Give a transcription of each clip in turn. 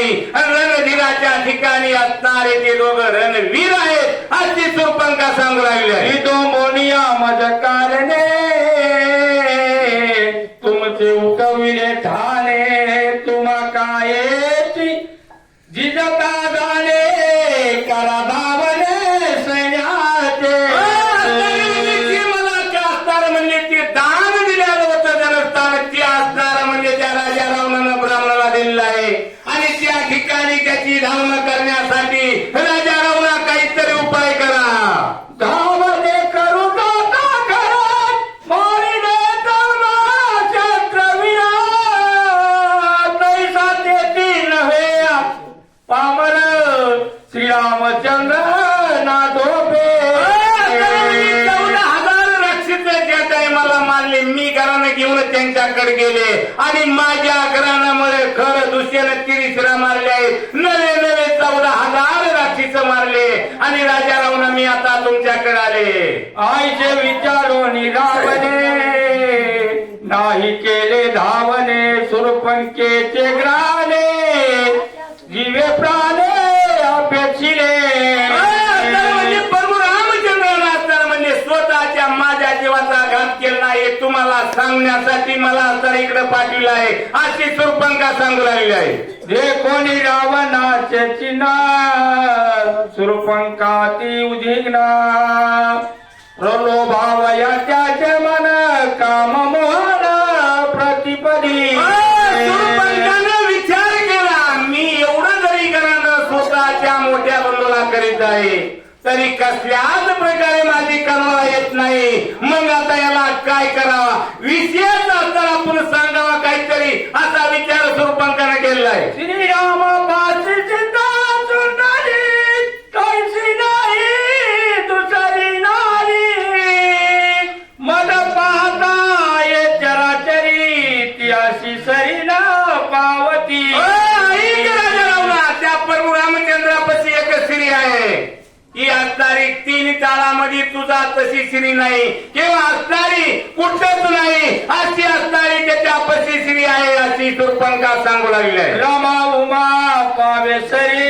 नाही रणधीराच्या ठिकाणी असणारे ते लोक रणवीर आहेत अशी सुरपंका सांगू लागले आहे. तो मोनिया मज कारणे आणि माझ्या घराण्यामुळे खर दुसऱ्यानं तिरिसरा मारले आहेत. नवे नवे चौदा हजार राखीच मारले. आणि राजा रावणा मी आता तुमच्याकडे आले. आईचे विचारो निरावणे नाही केले धावणे सुरपंकेचे ग्राम. नाही तुम्हाला सांगण्यासाठी मला तर इकडे पाठविलं आहे. अशी सुरपंका सांगू लागली आहे. जे कोणी रावणाचे चिन्ह सुरपंकाती उधिग्ना प्रलोभावया त्याचे मन काम मोहन प्रतिपदी विचार केला मी एवढं जरी घरानं स्वतःच्या मोठ्या बंधूला करीत आहे तरी कसल्याच प्रकारे माझी कर्माला येत नाही. मग आता याला काय करावा विशेष ताळामध्ये तुझा तशी श्री नाही? किंवा असणारी? कुठंच नाही? अशी असणारी त्याच्या पशी श्री आहे अशी सुरपंका सांगू लागली आहे. रमा उमा पावे सरी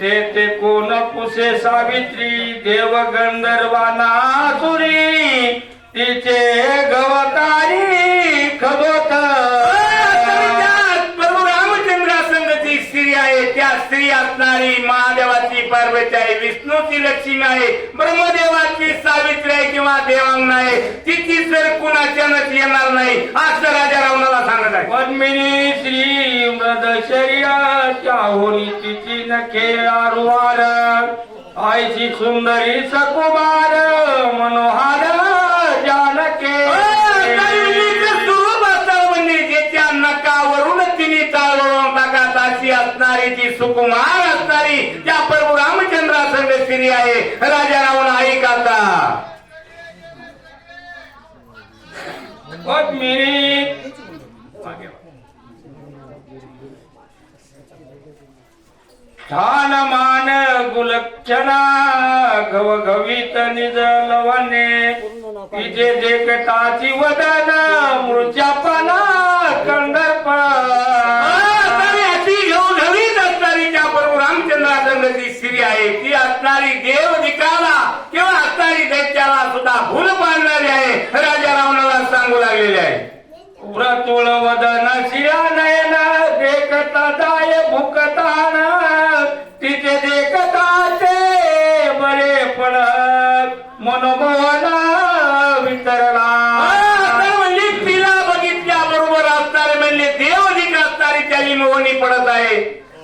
ते ते कोण पुसे सावित्री देव गंधर्वाना सुरी तिचे गवतारी पार्वती आहे विष्णूची लक्ष्मी आहे ब्रह्मदेवाची सावित्री आहे किंवा देवांग आहे तिची सर कुणाच्यानच येणार नाही असं राजा रावणाला सांगत आहे. पद्मिनी श्री मृदशर्याच्या शर्याच्या होनी तिची नखे आरुवार आईची सुंदरी सकुमार मनोहार ठान मान गुलक्षणा गवगवीत निज लवणे. तिचे देखताची वदन मृचापना कंदर्प असणारी घेऊन स्त्री आहे. ती असणारी देव किंवा असणारी दैत्याला सुद्धा भूल पाडणारी आहे. राजा रावणाला सांगू लागलेले आहे. व्रतुळ वदन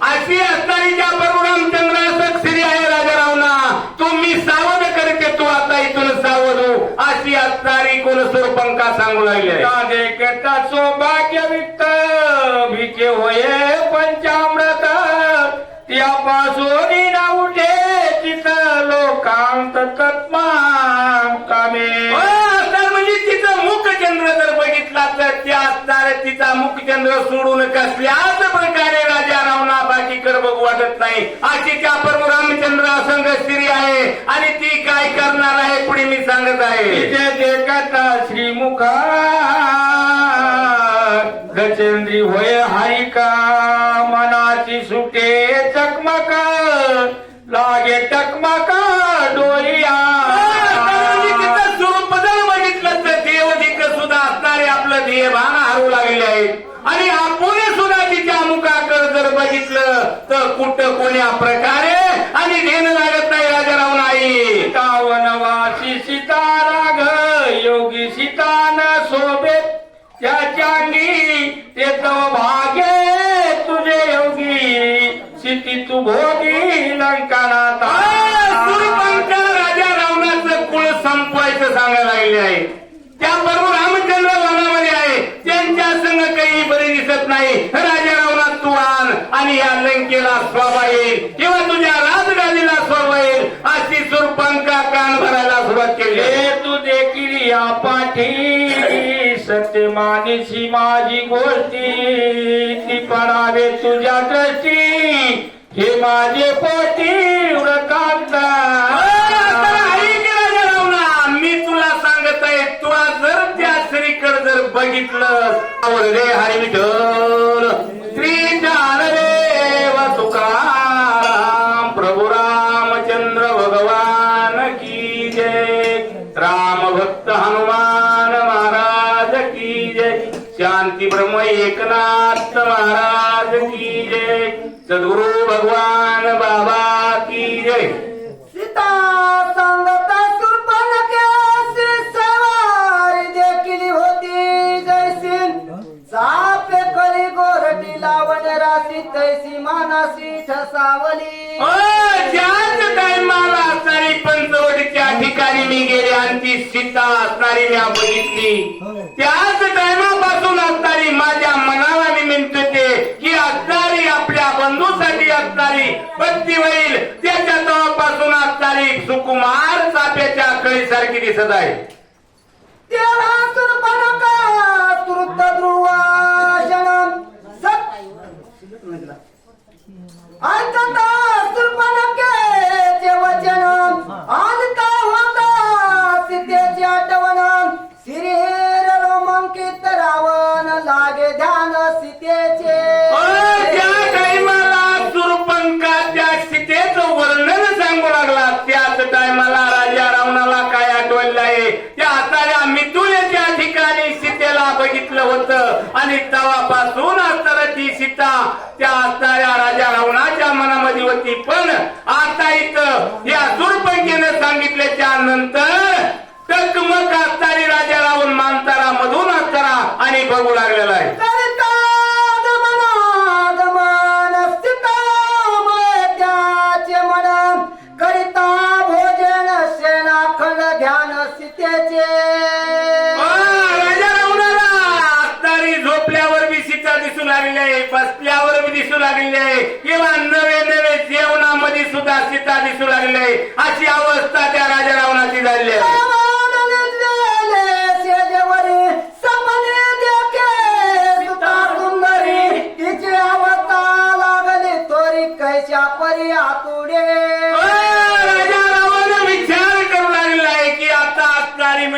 अशी असणारी त्या प्रभू रामचंद्र स्त्री आहे राजा रावणा. तुम्ही सावध करते तू आता इथून सावध. हो अशी असणारी कोण सुरपंका सांगू लागली देखता सौभाग्य वित्त भिके होय पंचामृत. त्यापासून ना उठे चित लोकांत तत्मा कामे हो, म्हणजे तिचं मुखचंद्र जर बघितला तर त्या असणारे तिचा मुखचंद्र सोडून कसल्याच प्रकारे राजा रावणा बाकीकडे बघू वाटत नाही. अशी त्या प्रभू रामचंद्र संघ स्त्री आहे आणि ती काय करणार आहे पुढे मी सांगत आहे. तिचे देखता श्रीमुखा गजेंद्री होय हारिका मनाची सुटे चकमक. लागे सांगितलं तर कुठं कोण्या प्रकारे? आणि घेणं लागत नाही राजाराव नाही सीता वनवासी सीता राग योगी सीता न सोबे. त्याच्या ते तव भागे तुझे योगी. सिटी तू भोगी लंकानाथ सूर्यपंख राजा रावणाचं कुळ संपवायचं सांगायला लागले आहे त्याबरोबर रामचंद्र वनामध्ये आहे त्यांच्या संग काही बरे दिसत नाही राजा रावणात तू आण आणि या लंकेला स्वाभा येईल किंवा तुझ्या राजगादीला स्वाभा येईल अशी सुरपंका कान भरायला सुरुवात केली. तू देखील या पाठी सत्य मानिसी माझी गोष्टी ती पडावे तुझ्या दृष्टी हे माझे पोटी मी तुला सांगत आहे तुला जर त्या स्त्रीकडे जर बघितलं रे हरी विठ्ठल शांती ब्रह्म एकनाथ महाराज की जय। सद्गुरु भगवान बाबा की जय। सीता सांगता सुरपणक्याची सवारी देखील होती जैसी। चापे करी गोरटी लावण राशी तैसी मानाशी ठसावली अ, ज्याच टायमाला असणारी पंचवटीच्या ठिकाणी मी गेले आणि ती सीता असणारी मी बघितली त्याच टायमापासून असणारी माझ्या मनाला मी म्हणतो की असणारी आपल्या बंधूसाठी असणारी पत्ती होईल. त्याच्या तवापासून असणारी सुकुमार चाप्याच्या कळीसारखी दिसत आहे. आणि तवापासून असताना सीता त्या असणाऱ्या राजा रावणाच्या मनामध्ये होती. पण आता इथं या सुरपंकीनं सांगितल्याच्या नंतर टकमक असणारी राजा रावण मानतारा मधून असताना आणि बघू लागलेला आहे. लागले. किंवा नवे नवे जेवणामध्ये सुद्धा सीता दिसू लागले. अशी अवस्था त्या राजा रावणाची झाली. आहे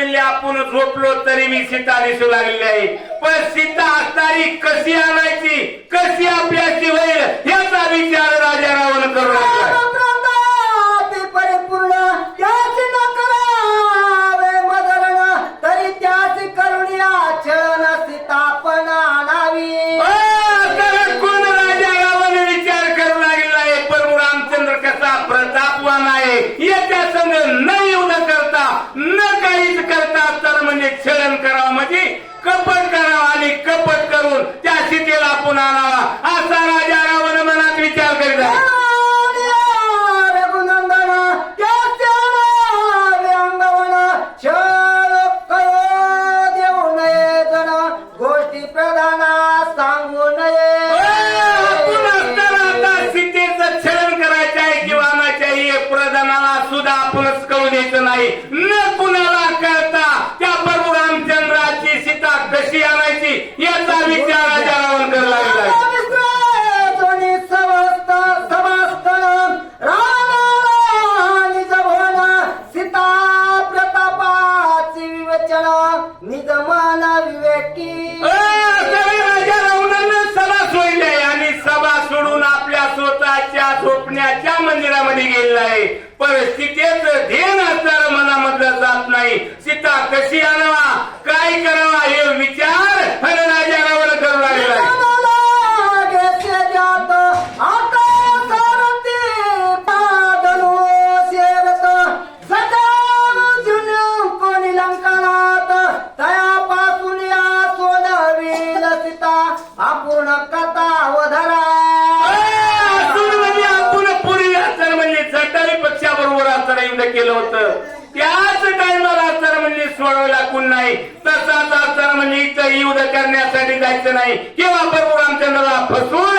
म्हणले आपण झोपलो तरी मी सीता दिसू लागलेली आहे पण सीता असणारी कशी आणायची कशी आपल्याशी होईल याचा विचार राजा रावण करू लागला. म्हणजे कपट करावा आणि कपट करून त्या सीतेला पुन्हा आणावा. असा राजा रावण मनात विचार करीत आहे. आहे सीतेच ध्येन असणार मनामधलं जात नाही. सीता कशी आणवा? काय करावा? हे विचार बंद केलं होतं. त्याच टायमाला आचार म्हणजे सोडवला लागून नाही तसाच आचार म्हणजे इथं युद्ध करण्यासाठी जायचं नाही. किंवा भरपूर आमच्या फसून